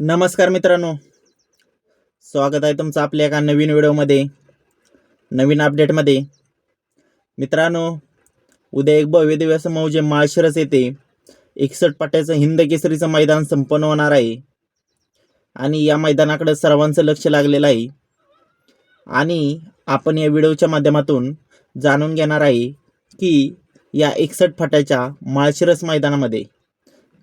नमस्कार मित्रांनो. स्वागत आहे तुमचं आपल्या एका नवीन व्हिडिओमध्ये नवीन अपडेटमध्ये. मित्रांनो उद्या एक भव्य दिवस मौजे माळशिरस येथे एकसष्ट पट्ट्याचं हिंद केसरीचं मैदान संपन्न होणार आहे. आणि या मैदानाकडे सर्वांचं लक्ष लागलेलं आहे. आणि आपण या व्हिडिओच्या माध्यमातून जाणून घेणार आहे की या एकसष्ट फाट्याच्या माळशिरस मैदानामध्ये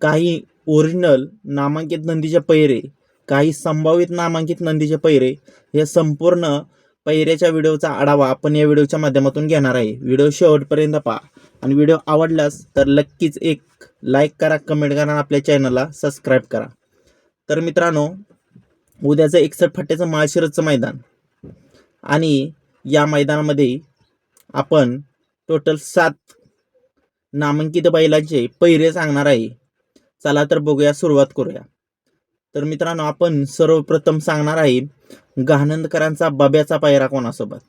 काही ओरिजिनल नामांकित नंदीचे पैरे काही संभावित नामांकित नंदीचे पैरे हे संपूर्ण पैऱ्याच्या व्हिडिओचा आढावा आपण या व्हिडिओच्या माध्यमातून घेणार आहे. व्हिडिओ शेवटपर्यंत पहा. आणि व्हिडिओ आवडल्यास तर नक्कीच एक लाईक करा कमेंट करा आपल्या चॅनलला सबस्क्राईब करा. तर मित्रांनो उद्याचं एकसष्ट फट्ट्याचं माळशिरसचं मैदान. आणि या मैदानामध्ये आपण टोटल सात नामांकित बैलांचे पैरे सांगणार आहे. चला तर बघूया सुरुवात करूया. तर मित्रांनो आपण सर्वप्रथम सांगणार आहे गहानंदकरांचा बब्याचा पायरा कोणासोबत?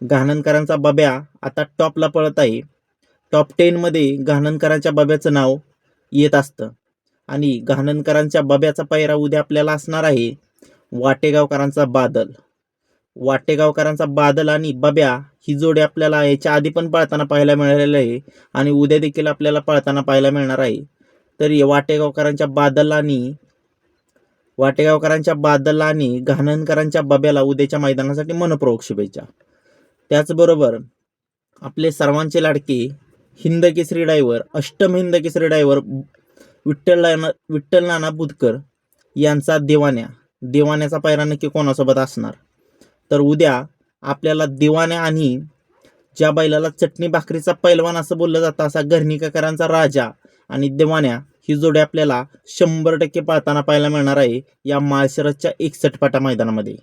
गहानंदकरांचा बब्या आता टॉपला पळत आहे. टॉप टेनमध्ये गहानंदकरांच्या बब्याचं नाव येत असतं. आणि गहानंदकरांच्या बब्याचा पायरा उद्या आपल्याला असणार आहे वाटेगावकरांचा बादल. वाटेगावकरांचा बादल आणि बब्या ही जोडी आपल्याला याच्या आधी पण पळताना पाहायला मिळालेलं आहे आणि उद्या देखील आपल्याला पळताना पाहायला मिळणार आहे. तरी वाटेगावकरांच्या बादलानी वाटेगावकरांच्या बादल आणि घाणनकरांच्या बब्याला उद्याच्या मैदानासाठी मनपूर्वक शुभेच्छा. त्याचबरोबर आपले सर्वांचे लाडके हिंद केसरी डायव्हर अष्टम हिंद केसरी डायव्हर विठ्ठल नाना विठ्ठल नाना बुधकर यांचा देवाण्या देवाण्याचा पायरा नक्की कोणासोबत असणार? तर उद्या आपल्याला दिवाण्या आणि ज्या बैलाला चटणी भाकरीचा पैलवान असं बोललं जातं असा घरणीकाकरांचा राजा आणि देवाण्या ही जोडी आपल्याला शंभर टक्के पाळताना पाहायला मिळणार आहे या माळशिरसच्या एकसटपाटा मैदानामध्ये.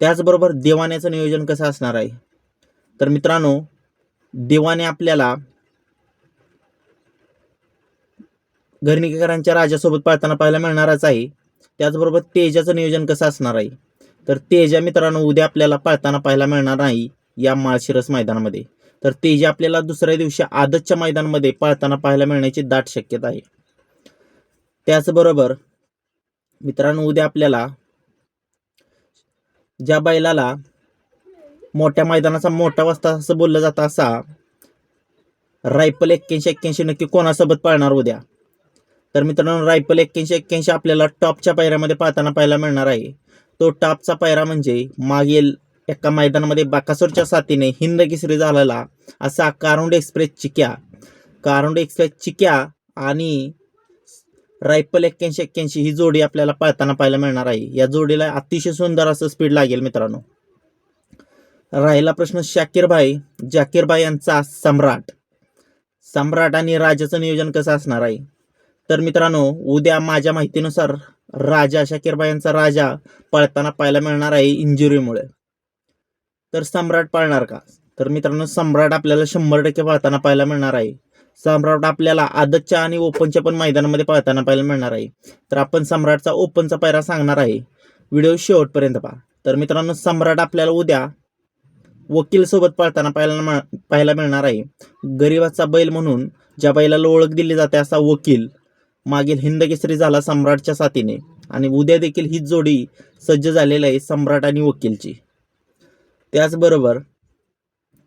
त्याचबरोबर देवाण्याचं नियोजन कसं असणार आहे? तर मित्रांनो देवाने आपल्याला घरणीकरांच्या राजासोबत पाळताना पाहायला मिळणारच आहे. त्याचबरोबर तेजाचं नियोजन कसं असणार आहे? तर तेजा मित्रांनो उद्या आपल्याला पाळताना पाहायला मिळणार नाही या माळशिरस मैदानामध्ये. तर तेजा आपल्याला दुसऱ्या दिवशी आदतच्या मैदानामध्ये पाळताना पाहायला मिळण्याची दाट शक्यता आहे. त्याचबरोबर मित्रांनो उद्या आपल्याला ज्या बैलाला मोठ्या मैदानाचा मोठा वाजता असं बोललं जातं असा रायफल एक्क्याऐंशी एक्क्याऐंशी नक्की कोणासोबत पाळणार उद्या? तर मित्रांनो रायफल एक्क्याऐंशी एक्क्याऐंशी आपल्याला टॉपच्या पायऱ्यामध्ये पाळताना पाहायला मिळणार आहे. तो टॉपचा पायरा म्हणजे मागील एका मैदानामध्ये बाकासूरच्या साथीने हिंद केसरी झालेला असा कारुंड एक्सप्रेस चिक्या. कारुंड एक्सप्रेस चिक्या आणि रायफल एक्क्याऐंशी एक्क्याऐंशी ही जोडी आपल्याला पळताना पाहायला मिळणार आहे. या जोडीला अतिशय सुंदर असं स्पीड लागेल मित्रांनो. राहिला प्रश्न शाकीरभाई. जाकीरभाई यांचा सम्राट. सम्राट आणि राजाचं नियोजन कसं असणार आहे? तर मित्रांनो उद्या माझ्या माहितीनुसार राजा शाकीरबाई यांचा राजा पळताना पाहायला मिळणार आहे इंजुरीमुळे तर सम्राट पाळणार का? तर मित्रांनो सम्राट आपल्याला शंभर टक्के पाळताना पाहायला मिळणार आहे. सम्राट आपल्याला आदतच्या आणि ओपनच्या पण मैदानामध्ये पाळताना पाहायला मिळणार आहे. तर आपण सम्राटचा ओपनचा पायरा सांगणार आहे. व्हिडिओ शेवटपर्यंत पहा. तर मित्रांनो सम्राट आपल्याला उद्या वकीलसोबत पाळताना पाहायला पाहायला मिळणार आहे. गरिबाचा बैल म्हणून ज्या बैलाला ओळख दिली जाते असा वकील मागील हिंदकेसरी झाला सम्राटच्या साथीने. आणि उद्या देखील ही जोडी सज्ज झालेली आहे सम्राट आणि वकीलची. त्याचबरोबर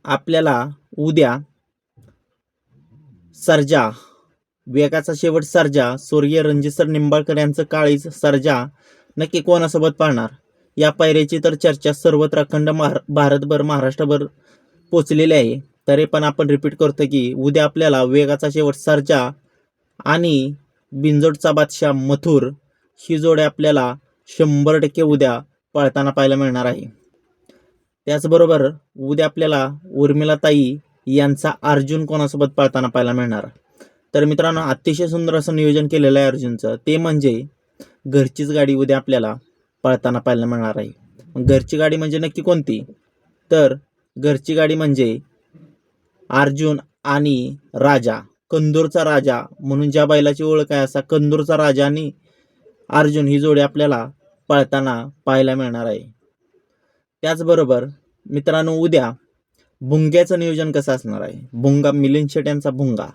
आपल्याला उद्या सर्जा वेगाचा शेवट सर्जा स्वर्गीय रणजित निंबाळकर यांचं काळीज सर्जा नक्की कोणासोबत पाळणार या पायऱ्याची तर चर्चा सर्वत्र अखंड महार भारतभर महाराष्ट्रभर पोचलेली आहे. तरी पण आपण रिपीट करतो की उद्या आपल्याला वेगाचा शेवट सर्जा आणि बिंजोडचा बादशाह मथुर ही जोडी आपल्याला शंभर टक्के उद्या पळताना पाहायला मिळणार आहे. त्याचबरोबर उद्या आपल्याला उर्मिलाताई यांचा अर्जुन कोणासोबत पळताना पाहायला मिळणार? तर मित्रांनो अतिशय सुंदर असं नियोजन केलेलं आहे अर्जुनचं. ते म्हणजे घरचीच गाडी उद्या आपल्याला पळताना पाहायला मिळणार आहे. घरची गाडी म्हणजे नक्की कोणती? तर घरची गाडी म्हणजे अर्जुन आणि राजा कंदूरचा राजा म्हणून ज्या बैलाची ओळख आहे असा कंदूरचा राजा आणि अर्जुन ही जोडी आपल्याला पळताना पाहायला मिळणार आहे. त्याचबरोबर मित्रांनो उद्या भुंग्याचं नियोजन कसं असणार आहे? भुंगा मिलिंद शेट यांचा भुंगा.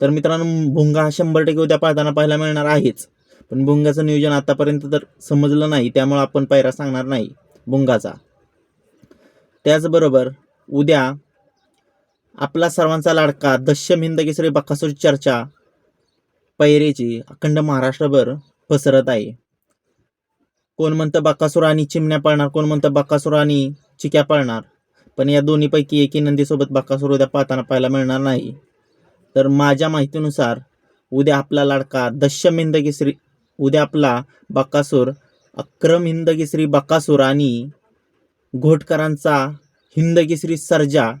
तर मित्रांनो भुंगा हा शंभर टक्के उद्या पाहताना पाहायला मिळणार आहेच. पण भुंगाचं नियोजन आतापर्यंत तर समजलं नाही त्यामुळं आपण पायरा सांगणार नाही भुंगाचा. त्याचबरोबर उद्या आपला सर्वांचा लाडका दश्यम हिंद केसरी बक्कासूर चर्चा पैरेची अखंड महाराष्ट्रभर पसरत आहे. कोण म्हणतं बक्कासूर आणि चिमण्या पाळणार कोण म्हणतं बक्कासूर आणि चिक्या पाळणार? पण या दोन्हीपैकी एकी नंदीसोबत बक्कासूर उद्या पाहताना पाहायला मिळणार नाही. तर माझ्या माहितीनुसार उद्या आपला लाडका दश्यम हिंदगीश्री उद्या आपला बक्कासूर अक्रम हिंदगीश्री केसरी बक्कासूर आणि घोटकरांचा हिंदगीश्री सर्जा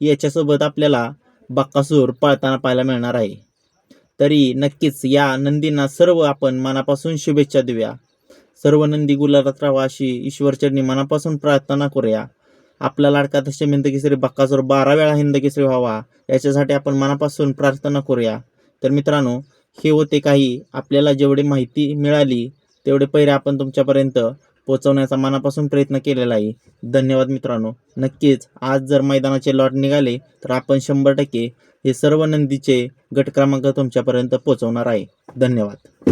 याच्यासोबत आपल्याला बक्कासूर पळताना पाहायला मिळणार आहे. तरी नक्कीच या नंदींना सर्व आपण मनापासून शुभेच्छा देऊया. सर्व नंदी गुलाबात राहावा अशी ईश्वरचरणी मनापासून प्रार्थना करूया. आपला लाडका तसे हिंद केसरी बारा वेळा हिंद केसरी व्हावा. याच्यासाठी आपण मनापासून प्रार्थना करूया. तर मित्रांनो हे होते काही आपल्याला जेवढी माहिती मिळाली तेवढे पैरे आपण तुमच्यापर्यंत पोहोचवण्याचा मनापासून प्रयत्न केलेला आहे. धन्यवाद मित्रांनो. नक्कीच आज जर मैदानाचे लॉट निघाले तर आपण शंभर टक्के हे सर्व नंदीचे गट क्रमांक तुमच्यापर्यंत पोहोचवणार आहे. धन्यवाद.